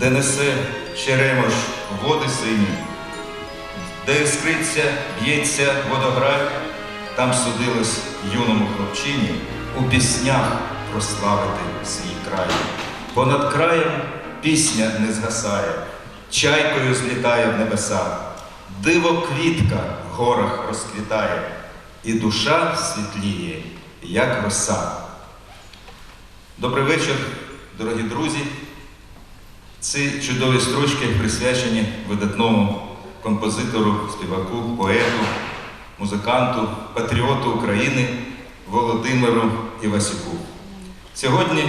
де несе черемош води сині, де іскриться, б'ється водограй, там судилось юному хлопчині у піснях прославити свій край. Понад краєм пісня не згасає, чайкою злітає в небеса, диво квітка в горах розквітає, і душа світліє, як роса. Добрий вечір, дорогі друзі. Ці чудові строчки присвячені видатному композитору, співаку, поету, музиканту, патріоту України Володимиру Івасюку. Сьогодні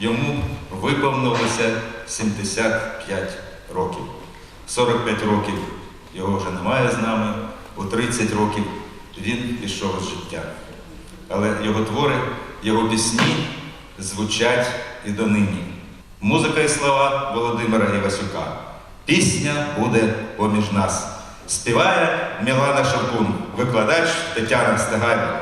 йому виповнилося 75 років. 45 років його вже немає з нами, у 30 років він пішов з життя. Але його твори, його пісні звучать і донині. Музика і слова Володимира Івасюка. Пісня буде поміж нас. Співає Мілана Шаркун, викладач Тетяна Стегайда.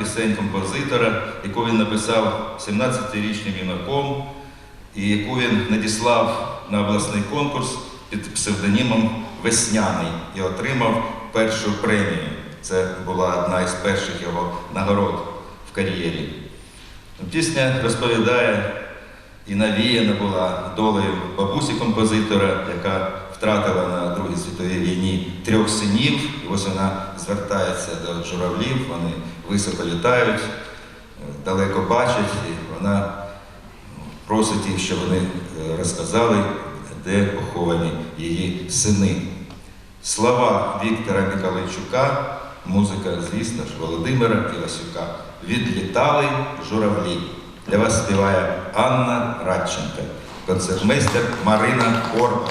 Пісень композитора, яку він написав 17-річним юнаком, і яку він надіслав на обласний конкурс під псевдонімом Весняний і отримав першу премію. Це була одна із перших його нагород в кар'єрі. Пісня розповідає і навіяна була долею бабусі композитора, яка втратила на Другій світовій війні трьох синів. І ось вона звертається до журавлів, вони високо літають, далеко бачать, і вона просить їх, щоб вони е, розказали, де поховані її сини. Слова Віктора Миколайчука музика, звісно ж, Володимира Івасюка. Відлітали журавлі. Для вас співає Анна Радченка, концертмейстер Марина Корба.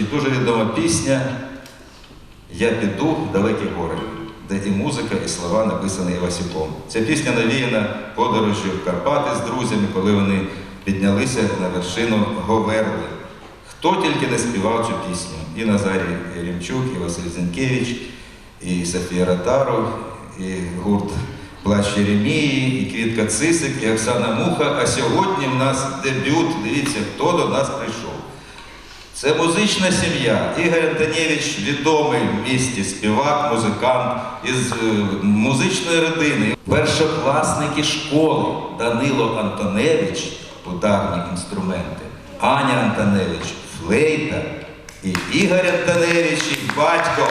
Прозвучить дуже відома пісня Я піду в далекі гори, де і музика, і слова написані Івасюком. Ця пісня навіяна подорожжю в Карпати з друзями, коли вони піднялися на вершину Говерли. Хто тільки не співав цю пісню? І Назарій Єремчук, і Василь Зінкевич, і Софія Ротару, і гурт Плач Єремії, і Квітка Цисик, і Оксана Муха. А сьогодні в нас дебют. Дивіться, хто до нас прийшов. Це музична сім'я. Ігор Антонєвич відомий в місті співак, музикант із е, музичної родини. Першокласники школи Данило Антоневич ударні інструменти, Аня Антоневич флейта і Ігор Антоневич, їх батько,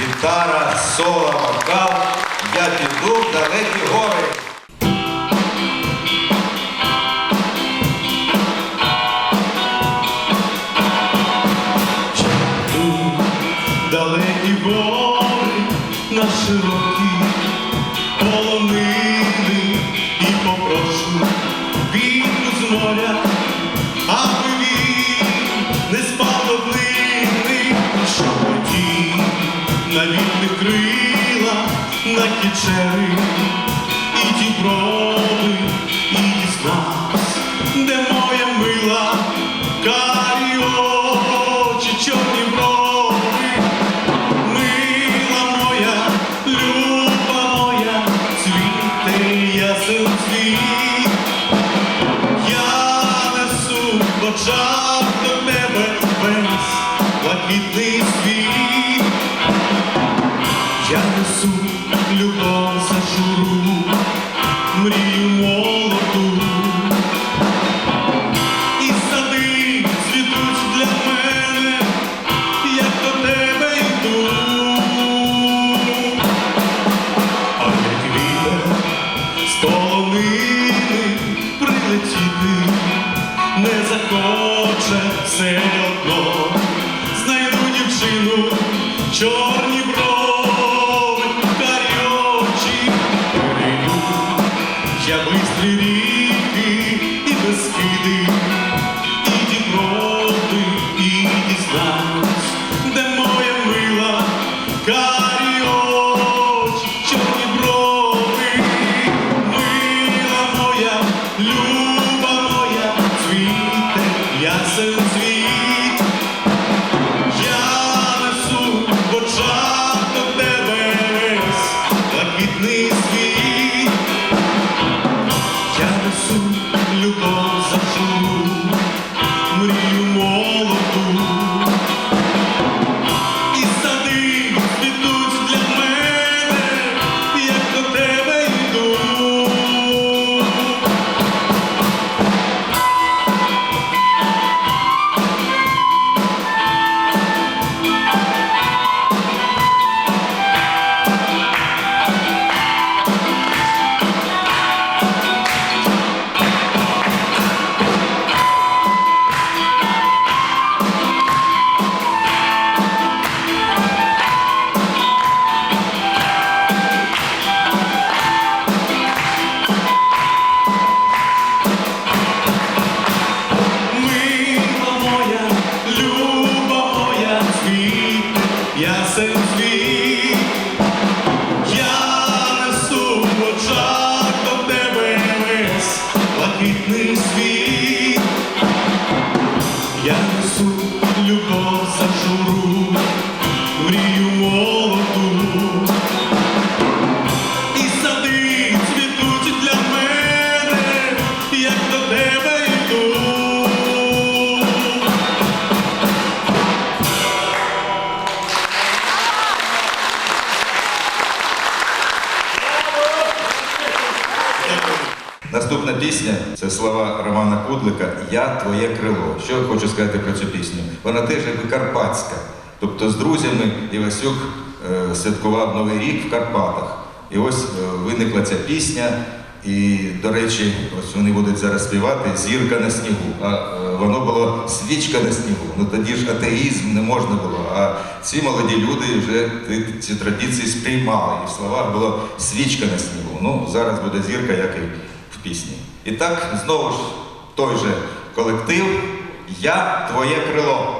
гітара, соло, вокал. Я піду в далекі гори. На крила на кічери і ті брови, і дізнавсь, де моя мила Світ не. що я хочу сказати про цю пісню. Вона теж якби карпатська. Тобто з друзями Івасюк е, святкував Новий рік в Карпатах. І ось е, виникла ця пісня. І, до речі, ось вони будуть зараз співати зірка на снігу. А е, воно було свічка на снігу. Ну тоді ж атеїзм не можна було. А ці молоді люди вже ці традиції сприймали. І в словах було свічка на снігу. Ну, зараз буде зірка, як і в пісні. І так знову ж той же колектив. Я твоє крило.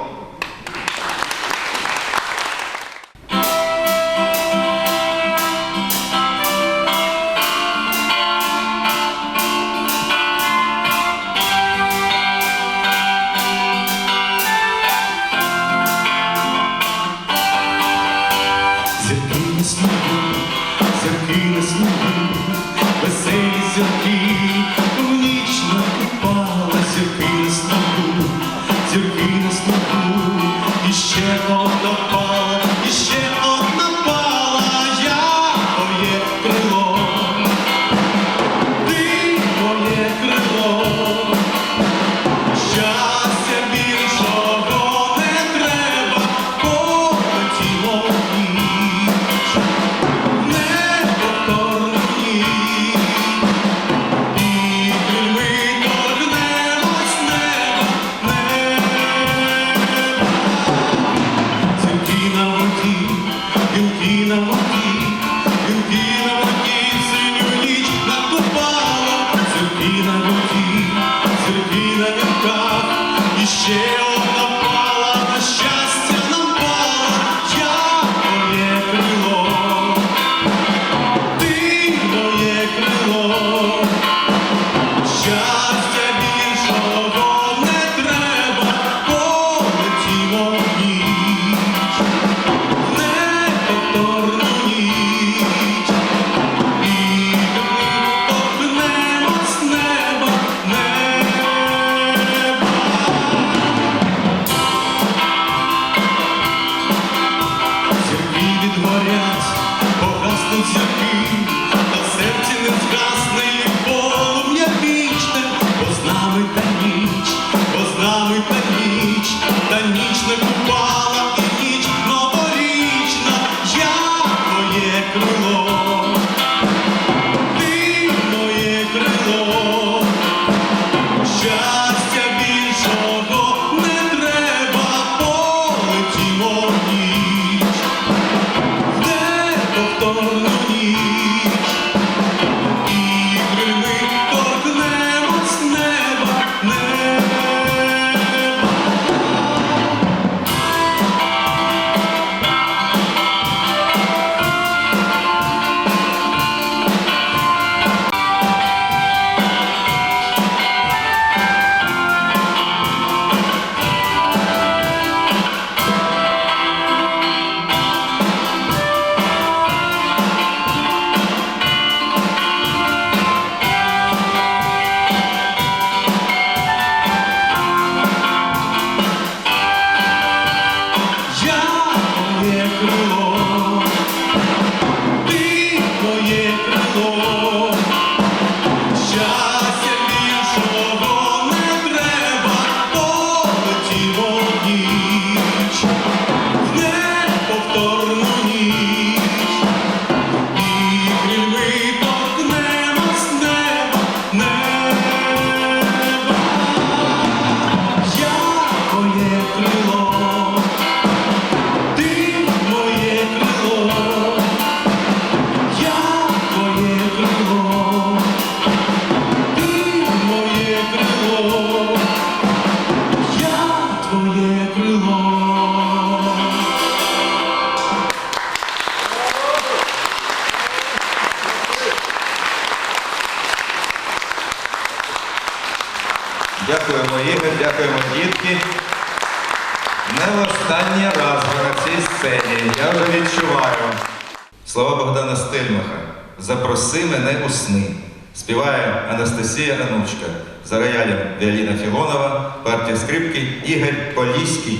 Співає Анастасія Анучка за роялем Віаліна Філонова, партія скрипки Ігор Поліський.